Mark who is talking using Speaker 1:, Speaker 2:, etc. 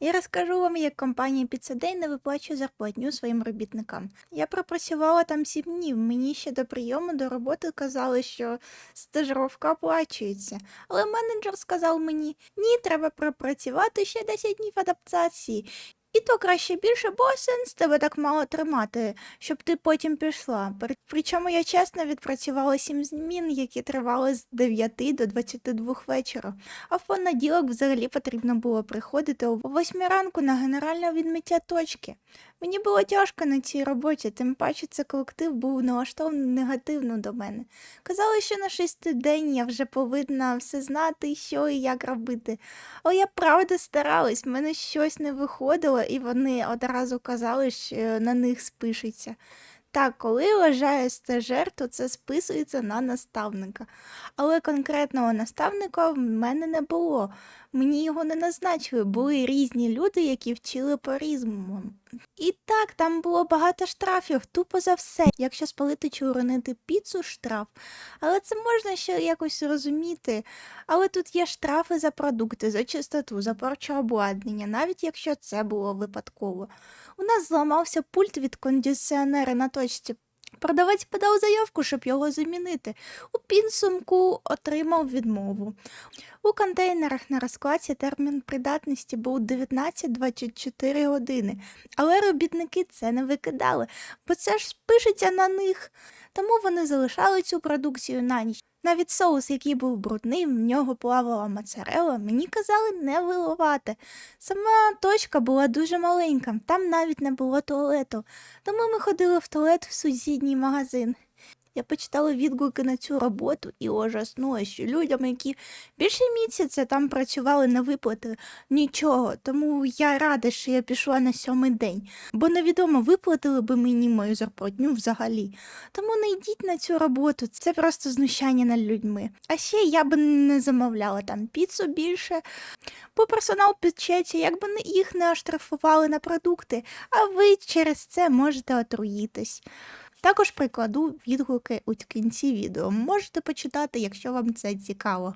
Speaker 1: Я розкажу вам, як компанія Day не виплачує зарплатню своїм робітникам. Я пропрацювала там 7 днів. Мені ще до прийому до роботи казали, що стажировка оплачується. Але менеджер сказав мені: ні, треба пропрацювати ще 10 днів адаптації. І то краще більше, бо сенс тебе так мало тримати, щоб ти потім пішла. Причому я чесно відпрацювала сім змін, які тривали з 9 до 22 вечора. А в понеділок взагалі потрібно було приходити о 8 ранку на генеральне відмиття точки. Мені було тяжко на цій роботі, тим паче це колектив був налаштований негативно до мене. Казали, що на шестий день я вже повинна все знати, що і як робити. Але я правда старалась, в мене щось не виходило, і вони одразу казали, що на них спишеться. Так, коли вважає стажер, то це списується на наставника. Але конкретного наставника в мене не було. Мені його не назначили, були різні люди, які вчили по-різному. І так, там було багато штрафів, тупо за все. Якщо спалити чи уронити піцу, штраф. Але це можна ще якось розуміти. Але тут є штрафи за продукти, за чистоту, за порчу обладнання, навіть якщо це було випадково. У нас зламався пульт від кондиціонера на точці. Продавець подав заявку, щоб його замінити. У підсумку отримав відмову. У контейнерах на розкладці термін придатності був 19-24 години, але робітники це не викидали, бо це ж спишеться на них. Тому вони залишали цю продукцію на ніч. Навіть соус, який був брудним, в нього плавала моцарела, мені казали не виливати. Сама точка була дуже маленька, там навіть не було туалету. Тому ми ходили в туалет в сусідній магазин. Я почитала відгуки на цю роботу і ужаснула, що людям, які більше місяця там працювали, не виплатили нічого. Тому я рада, що я пішла на сьомий день, бо невідомо, виплатили би мені мою зарплатню взагалі. Тому не йдіть на цю роботу, це просто знущання над людьми. А ще я би не замовляла там піцу більше, бо персонал печеться, якби їх не оштрафували на продукти, а ви через це можете отруїтись. Також прикладу відгуки у кінці відео. Можете почитати, якщо вам це цікаво.